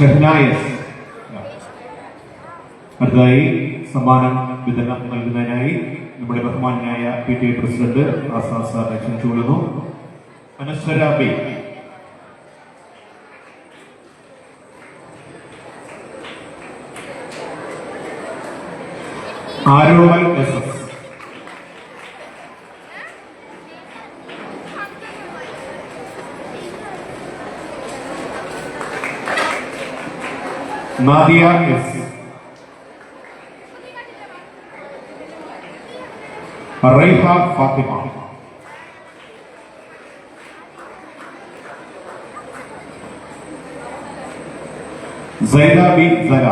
ഷഹ്നായസ്. അടുത്തതായി സമ്മാനം വിതരണം നൽകുന്നതിനായി നമ്മുടെ ബഹുമാനായ പി ടി പ്രസിഡന്റ് ആസാദ് സാറിനെ ക്ഷണിച്ചുകൊള്ളുന്നു Anaswara B Aromal S S Nadia S Raiha Fathima Saida B Sala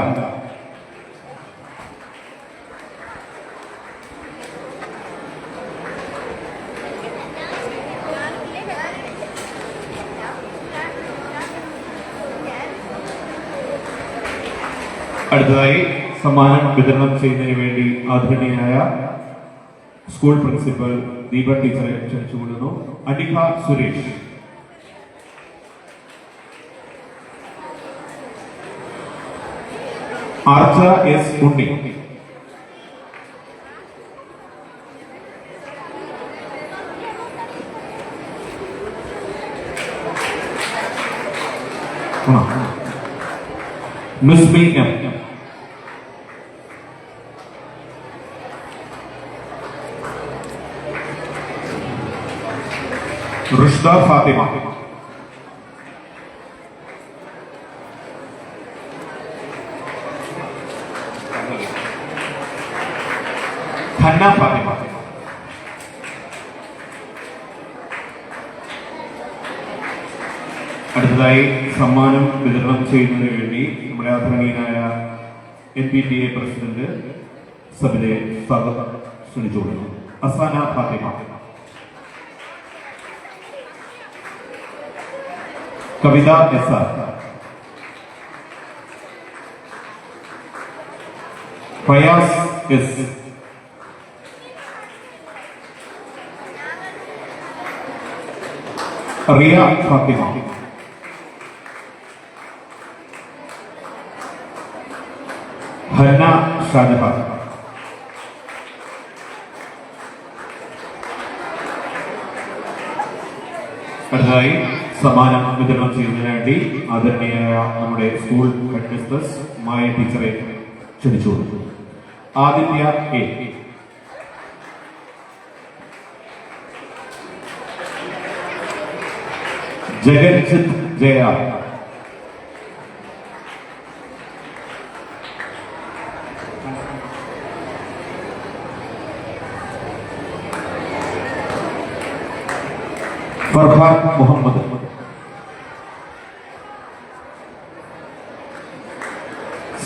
അടുത്തതായി സമ്മാനം വിതരണം ചെയ്യുന്നതിന് വേണ്ടി ആദരണീയനായ സ്കൂൾ പ്രിൻസിപ്പൽ ദീപ ടീച്ചറെ ക്ഷണിച്ചുകൊള്ളുന്നു. അനിക സുരേഷ്. ആർച്ച എസ് ഉണ്ണി. ആ. Miss B M Rushda Fathima Khanna Fathima അടുത്തതായി സമ്മാനം വിതരണം ചെയ്യുന്നതിന് വേണ്ടി നമ്മുടെ ആദരണീയനായ N P T A president സബിലെ സ്വാഗതം ക്ഷണിച്ചുകൊള്ളുന്നു. Asana Fathima. Kavitha S R. Fayas S. Riya Fathima. Hanna Shajahan അടുത്തതായി സമ്മാനം വിതരണം ചെയ്യുന്നതിന് വേണ്ടി ആദരണീയനായ നമ്മുടെ സ്കൂൾ ഹെഡ് മിസ്റ്റേഴ്സ് മായ ടീച്ചറെ ക്ഷണിച്ചു. Aditya A. Jaganjit Jaya Farhan Muhammad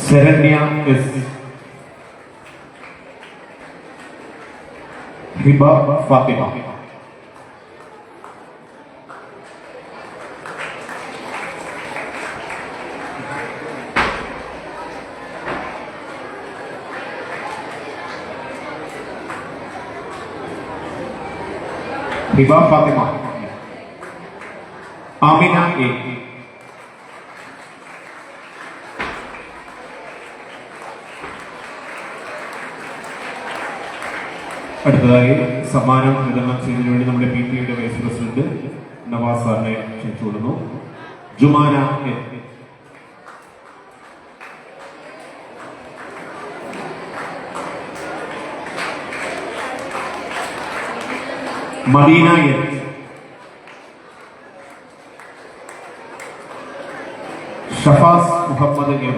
Saranya S Hiba Fathima Hiba Fathima Amina A അടുത്തതായി സമ്മാനം വിതരണം ചെയ്യുന്നതിന് വേണ്ടി നമ്മുടെ പി ടി യുടെ വൈസ് പ്രസിഡന്റ് നവാസ് സാറിനെ ക്ഷണിച്ചുകൊള്ളുന്നു ജുമാന മദീന എ. ഷഫാസ് മുഹമ്മദ് എം.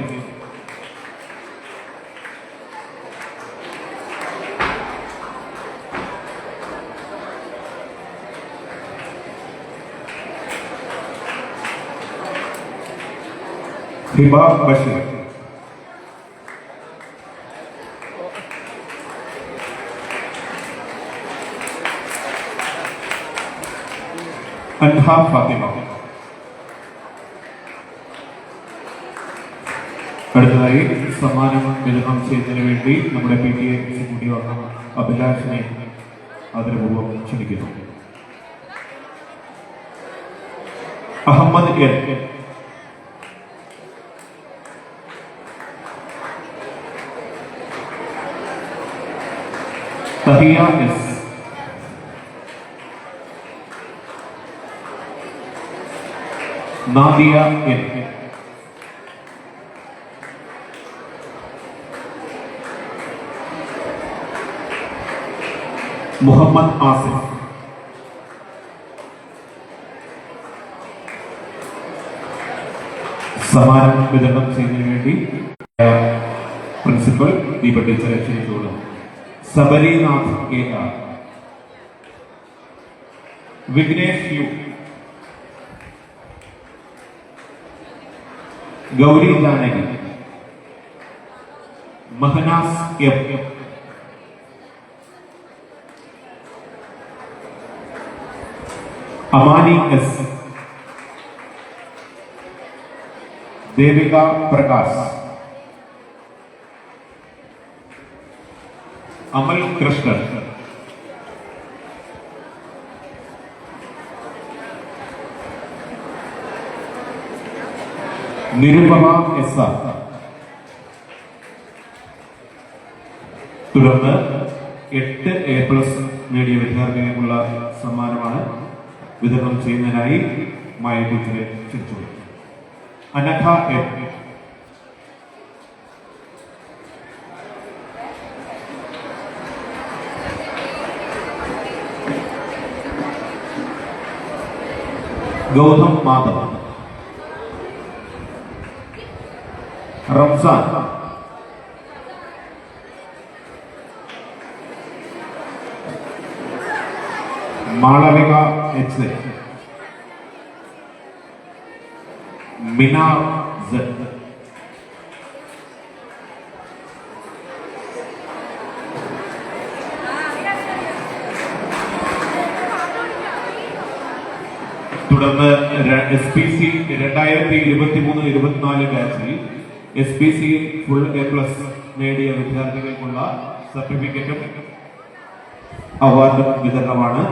ഹിബാബ് ബഷീർ. അൻഹ ഫാത്തിമ. സമ്മാനം വിതരണം ചെയ്യുന്നതിന് വേണ്ടി നമ്മുടെ പി ടി എ കൂടി വന്ന അഭിലാഷിനെ ആദരപൂർവം ക്ഷണിക്കുന്നു. Ahmed L Tahiya S. Nadia N. Muhammad Asif. സമ്മാനം വിതരണം ചെയ്യുന്നതിന് വേണ്ടി പ്രിൻസിപ്പൽ ദീപ ടീച്ചറെ ക്ഷണിച്ചോളൂ Sabarinath A R Vignesh U. Gauri Janaki Mahnaz M. Amani S Devika Prakash Amal Krishnan Nirupama S R തുടർന്ന് എട്ട് എ പ്ലസ് നേടിയ വിദ്യാർത്ഥികൾക്കുള്ള സമ്മാനമാണ് വിതരണം ചെയ്യുന്നതിനായി മായ ടീച്ചറെ ക്ഷണിച്ചു Anagha M. Gautham Madhava Ramzan. Malavika H Mina Z തുടർന്ന് എസ് പി സി രണ്ടായിരത്തി ഇരുപത്തി മൂന്ന് ഇരുപത്തിനാല് ബാച്ചിൽ S P C full A plus നേടിയ വിദ്യാർത്ഥികൾക്കുള്ള സർട്ടിഫിക്കറ്റും അവാർഡും വിതരണമാണ്.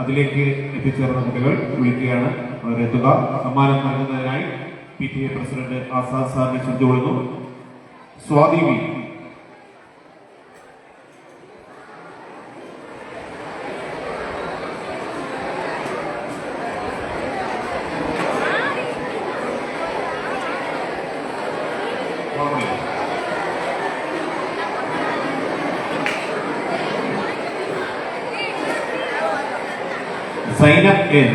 അതിലേക്ക് എത്തിച്ചേർന്ന കുട്ടികൾ വിളിക്കുകയാണ്. അവരെത്തുക സമ്മാനം നൽകുന്നതിനായി P T A president Azad സാറിനെ ക്ഷണിച്ചുകൊള്ളുന്നു Swathi V. Zainab N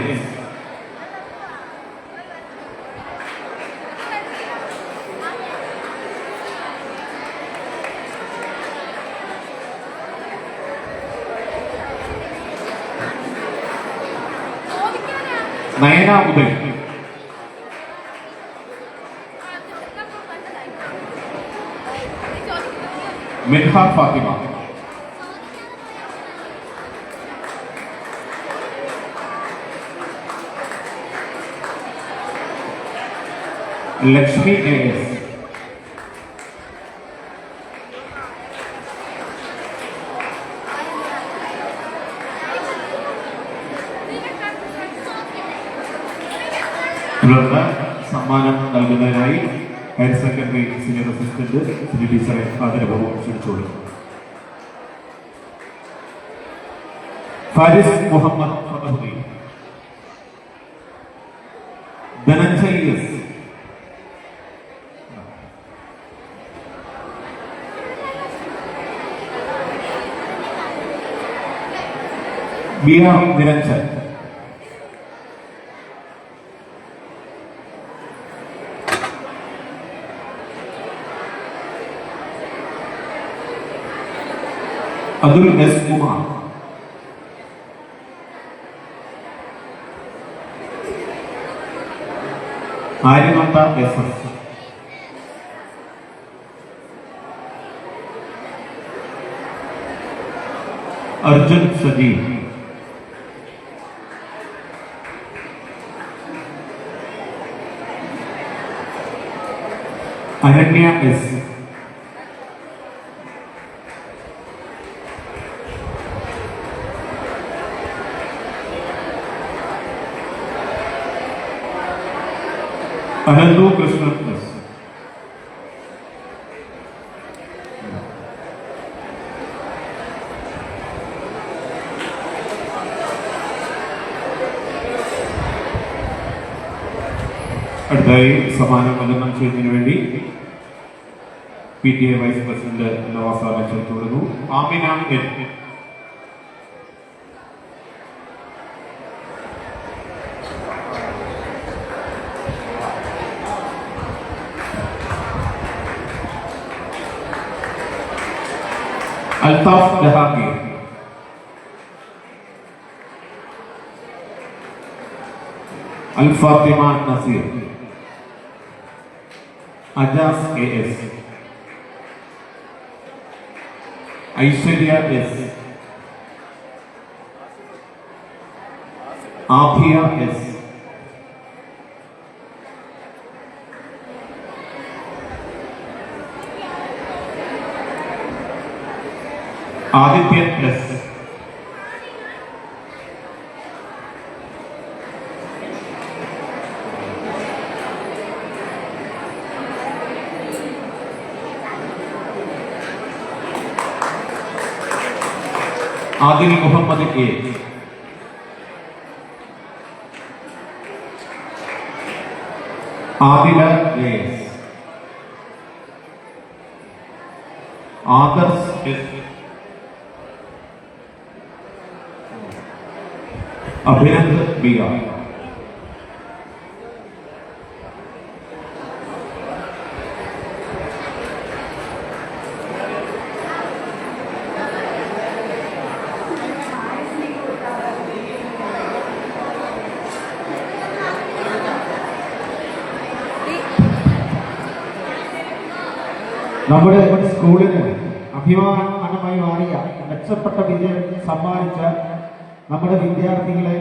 Nayana Uday Minha Fathima Lakshmi A S തുടർന്ന് സമ്മാനം നൽകുന്നതിനായി higher secondary senior assistant Sree ടീച്ചറെ ആദരപൂർവം ക്ഷണിച്ചോളൂ Faris Muhammad Fathahuddin Dhananjay S ബിയ Niranjan Atul S Kumar ആര്യനോട്ട S S Arjun Sajeev Ananya S અનંતુ Krishna അടുത്തായി സമ്മാനം വിതരണം ചെയ്യുന്നതിന് വേണ്ടി P T A vice president Navas ക്ഷണിച്ചു കൊടുക്കുന്നു Amina N. Althaf ലഹാക്കി Alfathima Naseer. Ajas A S Aishwarya S Afiya S Adithyan S Adil Muhammad A Adila A S Adarsh S Abhinand B R നമ്മുടെ സ്കൂളിന് അഭിമാനമായി മാറിയ മെച്ചപ്പെട്ട വിജയം സമ്മാനിച്ച നമ്മുടെ വിദ്യാർത്ഥികളെ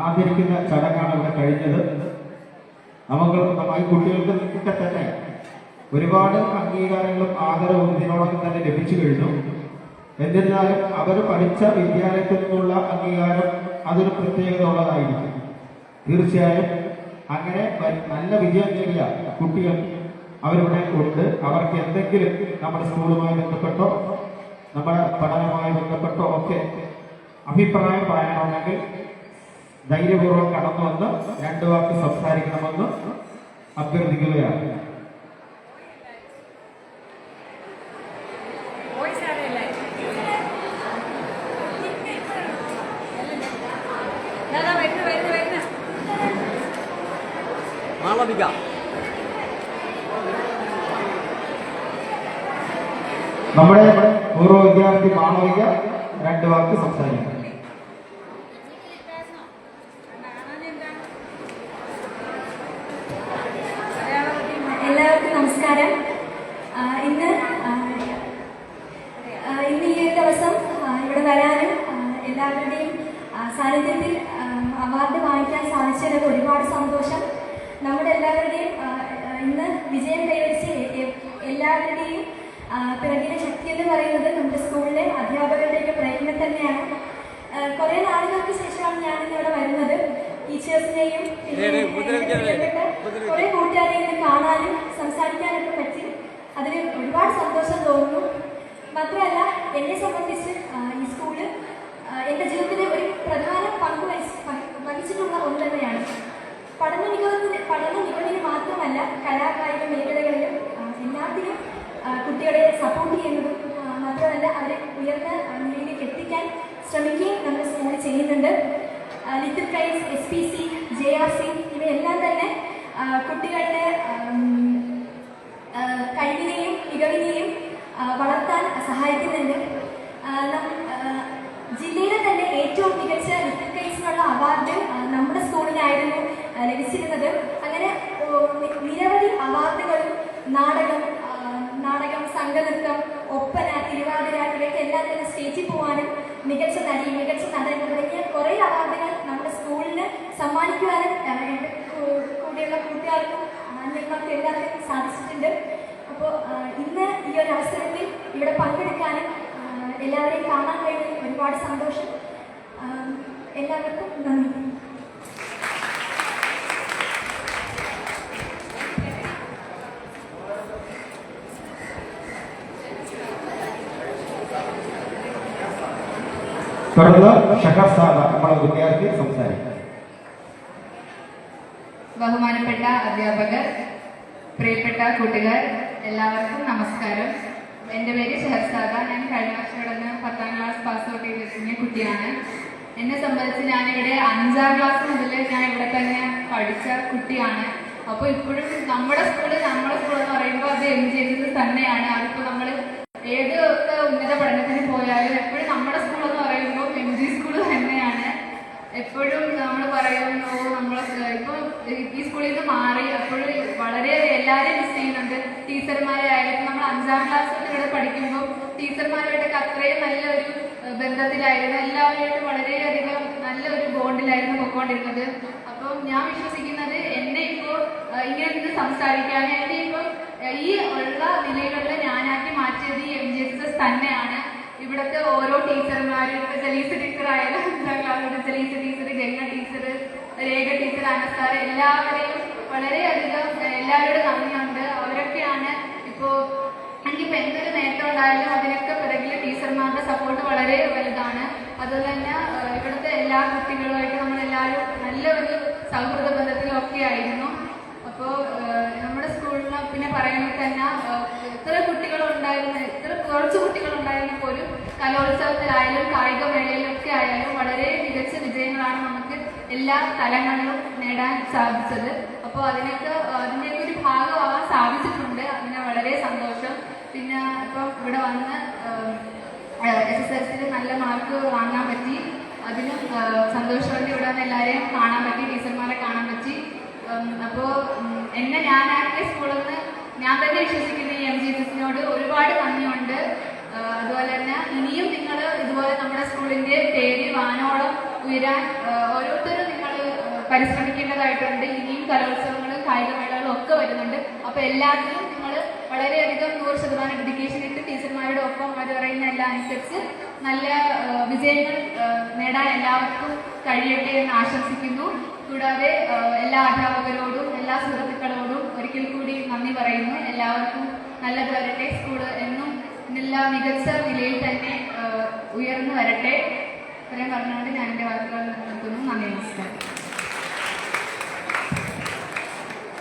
ആദരിക്കുന്ന ചടങ്ങാണ് ഇവിടെ കഴിഞ്ഞത്. നമുക്ക് കുട്ടികൾക്ക് തന്നെ ഒരുപാട് അംഗീകാരങ്ങളും ആദരവും ഇതിനോടൊപ്പം തന്നെ ലഭിച്ചു കഴിഞ്ഞു. എന്നിരുന്നാലും അവർ പഠിച്ച വിദ്യാലയത്തിൽ നിന്നുള്ള അംഗീകാരം അതൊരു പ്രത്യേകത ഉള്ളതായിരിക്കും തീർച്ചയായും അങ്ങനെ നല്ല വിജയം നേടിയ കുട്ടികൾ അവരിവിടെ ഉണ്ട് അവർക്ക് എന്തെങ്കിലും നമ്മുടെ സ്കൂളുമായി ബന്ധപ്പെട്ടോ നമ്മുടെ പഠനവുമായി ബന്ധപ്പെട്ടോ ഒക്കെ അഭിപ്രായം പറയണമെങ്കിൽ ധൈര്യപൂർവം കടന്നുവന്ന് രണ്ടു വാക്ക് സംസാരിക്കണമെന്ന് അഭ്യർത്ഥിക്കുകയാണ്. നമ്മുടെ പൂർവ വിദ്യാർത്ഥി മാളവിക രണ്ട് വാക്ക് സംസാരിക്കും. എല്ലാവർക്കും നമസ്കാരം. ഇന്ന് ഇന്ന് ഈ ഒരു ദിവസം ഇവിടെ വരാനും എല്ലാവരുടെയും സാന്നിധ്യത്തിൽ അവാർഡ് വാങ്ങിക്കാൻ സാധിച്ചതിൽ ഒരുപാട് സന്തോഷം. നമ്മുടെ എല്ലാവരുടെയും ഇന്ന് വിജയം കൈവരിച്ച് എല്ലാവരുടെയും പിറകിലെ ശക്തി എന്ന് പറയുന്നത് നമ്മുടെ സ്കൂളിലെ അധ്യാപകരുടെയൊക്കെ പ്രയത്നം തന്നെയാണ്. കുറെ നാളുകൾക്ക് ശേഷമാണ് ഞാൻ ഇവിടെ വരുന്നത്. ടീച്ചേഴ്സിനെയും കുറെ കൂട്ടുകാരെ ഇങ്ങനെ കാണാനും സംസാരിക്കാനൊക്കെ പറ്റി. അതിന് ഒരുപാട് സന്തോഷം തോന്നുന്നു. മാത്രമല്ല എന്നെ സംബന്ധിച്ച് ഈ സ്കൂൾ എന്റെ എന്റെ ജീവിതത്തിലെ ഒരു പ്രധാന പങ്ക് വഹിച്ച് വഹി- വഹിച്ചിട്ടുള്ള ഒന്ന് തന്നെയാണ്. പഠന മികവിന് പഠന മികവിന് മാത്രമല്ല കലാകായിക മേഖലകളിലും എല്ലാത്തിലും കുട്ടികളെ സപ്പോർട്ട് ചെയ്യുന്നതും മാത്രമല്ല അവരെ ഉയർന്ന നിലയിലേക്ക് എത്തിക്കാൻ ശ്രമിക്കുകയും നമ്മുടെ സ്കൂളിൽ ചെയ്യുന്നുണ്ട്. Little kites S P C J R C ഇവയെല്ലാം തന്നെ കുട്ടികളുടെ കഴിവിനെയും മികവിനെയും വളർത്താൻ സഹായിക്കുന്നുണ്ട്. ജില്ലയിലെ തന്നെ ഏറ്റവും മികച്ച ലിറ്റിൽ ക്രൈസിനുള്ള അവാർഡ് നമ്മുടെ സ്കൂളിനായിരുന്നു ലഭിച്ചിരുന്നത്. അങ്ങനെ നിരവധി അവാർഡുകളും നാടകം നാടകം സംഘനൃത്തം ഒപ്പന തിരുവാതിര ഇവയ്ക്ക് എല്ലാം തന്നെ സ്റ്റേജിൽ പോകാനും മികച്ച നടി മികച്ച നടൻ തുടങ്ങിയ കുറേ അവാർഡുകൾ നമ്മുടെ സ്കൂളിന് സമ്മാനിക്കുവാനും കൂടെയുള്ള കൂട്ടുകാർക്കും അന്യങ്ങൾക്കും എല്ലാവർക്കും സാധിച്ചിട്ടുണ്ട്. അപ്പോൾ ഇന്ന് ഈ ഒരു അവസരത്തിൽ ഇവിടെ പങ്കെടുക്കാനും എല്ലാവരെയും കാണാൻ കഴിഞ്ഞ ഒരുപാട് സന്തോഷം. എല്ലാവർക്കും നന്ദി. തുടർന്ന് ഷഹർ സാദ നമ്മുടെ വിദ്യാർത്ഥി സംസാരിക്കും. ബഹുമാനപ്പെട്ട അധ്യാപകർ പ്രിയപ്പെട്ട കൂട്ടുകാർ എല്ലാവർക്കും നമസ്കാരം. എന്റെ പേര് ഷഹർസാദ ഞാൻ കഴിഞ്ഞ വർഷം ഇവിടെ പത്താം ക്ലാസ് പാസ് ഔട്ട് ചെയ്ത് വെച്ചിരുന്ന കുട്ടിയാണ്. എന്നെ സംബന്ധിച്ച് ഞാനിവിടെ അഞ്ചാം ക്ലാസ് മുതൽ ഞാൻ ഇവിടെ തന്നെ പഠിച്ച കുട്ടിയാണ്. അപ്പോൾ ഇപ്പോഴും നമ്മുടെ സ്കൂൾ എന്ന് പറയുമ്പോൾ അത് എം ജി എസ് തന്നെയാണ് അതിപ്പോൾ നമ്മൾ ഏത് ഒക്കെ ഉന്നത പഠനത്തിന് പോയാലും എപ്പോഴും നമ്മുടെ സ്കൂൾ എന്ന് പറയുമ്പോൾ എം ജി സ്കൂൾ തന്നെയാണ് എപ്പോഴും നമ്മൾ പറയും ഓ നമ്മൾ ഇപ്പൊ ഈ സ്കൂളിൽ നിന്ന് മാറി അപ്പോഴും വളരെ എല്ലാവരെയും മിസ് ചെയ്യുന്നുണ്ട് ടീച്ചർമാരെ ആയാലും നമ്മൾ അഞ്ചാം ക്ലാസ് തൊട്ട് ഇവിടെ പഠിക്കുമ്പോൾ ടീച്ചർമാരുമായിട്ടൊക്കെ അത്രയും നല്ലൊരു ഏഹ്, ബന്ധത്തിലായിരുന്നു എല്ലാവരുമായിട്ട് വളരെയധികം നല്ലൊരു ബോണ്ടിലായിരുന്നു പൊക്കോണ്ടിരുന്നത്. അപ്പം ഞാൻ വിശ്വസിക്കുന്നത് എന്നെ ഇപ്പോൾ ഇങ്ങനെ നിന്ന് സംസാരിക്കാൻ എന്നെ ഇപ്പോൾ ഈ ഉള്ള നിലയിലുള്ള ഞാനാക്കി മാറ്റിയത് ഈ എം ജി എസ് എസ് തന്നെയാണ്. ഇവിടുത്തെ ഓരോ ടീച്ചർമാരും ഇപ്പൊ ജലീസ് ടീച്ചർ ആയാലും Jalees teacher Ganga teacher Rekha teacher Ansar എല്ലാവരെയും വളരെയധികം എല്ലാവരോടും നന്ദിയുണ്ട്. അവരൊക്കെയാണ് ഇപ്പോ എന്തൊരു നേട്ടം ഉണ്ടായാലും അതിനൊക്കെ പിറകിൽ ടീച്ചർമാരുടെ സപ്പോർട്ട് വളരെ വലുതാണ്. അതുപോലെ തന്നെ ഇവിടുത്തെ എല്ലാ കുട്ടികളുമായിട്ട് നമ്മളെല്ലാവരും നല്ല ഒരു സൗഹൃദ ബന്ധത്തിലൊക്കെ ആയിരുന്നു. അപ്പോൾ നമ്മുടെ സ്കൂളിൽ പിന്നെ പറയുമ്പോൾ തന്നെ എത്ര ഇത്ര എത്ര കുറച്ച് കുട്ടികൾ ഉണ്ടായിരുന്ന പോലും കലോത്സവത്തിലായാലും കായിക മേളയിലൊക്കെ ആയാലും വളരെ മികച്ച വിജയങ്ങളാണ് നമുക്ക് എല്ലാ തലങ്ങളിലും നേടാൻ സാധിച്ചത്. അപ്പോൾ അതിനൊക്കെ അതിന്റെയൊക്കെ ഒരു ഭാഗമാകാൻ സാധിച്ചിട്ടുണ്ട്. പിന്നെ ഇപ്പം ഇവിടെ വന്ന് എസ് എസ് എൽ സിയിൽ നല്ല മാർക്ക് വാങ്ങാൻ പറ്റി. അതിനും സന്തോഷമുണ്ട് ഇവിടെ വന്ന് എല്ലാവരെയും കാണാൻ പറ്റി ടീച്ചർമാരെ കാണാൻ പറ്റി. അപ്പോൾ എന്നെ ഞാനാക്കിയ സ്കൂളിൽ നിന്ന് ഞാൻ തന്നെ വിശ്വസിക്കുന്ന ഈ എം ജി എസിനോട് ഒരുപാട് നന്ദിയുണ്ട്. അതുപോലെ തന്നെ ഇനിയും നിങ്ങൾ ഇതുപോലെ നമ്മുടെ സ്കൂളിന്റെ പേര് വാനോളം ഉയരാൻ ഓരോരുത്തരും നിങ്ങൾ പരിശ്രമിക്കേണ്ടതായിട്ടുണ്ട്. ഇനിയും കലോത്സവങ്ങളും കായികമേളകളും ഒക്കെ വരുന്നുണ്ട്. അപ്പൊ എല്ലാത്തിലും നിങ്ങൾ വളരെയധികം നൂറ് ശതമാനം ഡെഡിക്കേഷൻ ഇട്ട് ടീച്ചർമാരുടെ ഒപ്പം അവർ പറയുന്ന എല്ലാം അനുസരിച്ച് നല്ല വിജയങ്ങൾ നേടാൻ എല്ലാവർക്കും കഴിയട്ടെ എന്ന് ആശംസിക്കുന്നു. കൂടാതെ എല്ലാ അധ്യാപകരോടും എല്ലാ സുഹൃത്തുക്കളോടും ഒരിക്കൽ കൂടി നന്ദി പറയുന്നു. എല്ലാവർക്കും നല്ലത് വരട്ടെ. സ്കൂൾ എന്നും നല്ല മികച്ച നിലയിൽ തന്നെ ഉയർന്നു വരട്ടെ. ഇത്രയും പറഞ്ഞുകൊണ്ട് ഞാൻ എന്റെ വാക്കുകൾ നിർത്തുന്നു. നന്ദി നമസ്കാരം.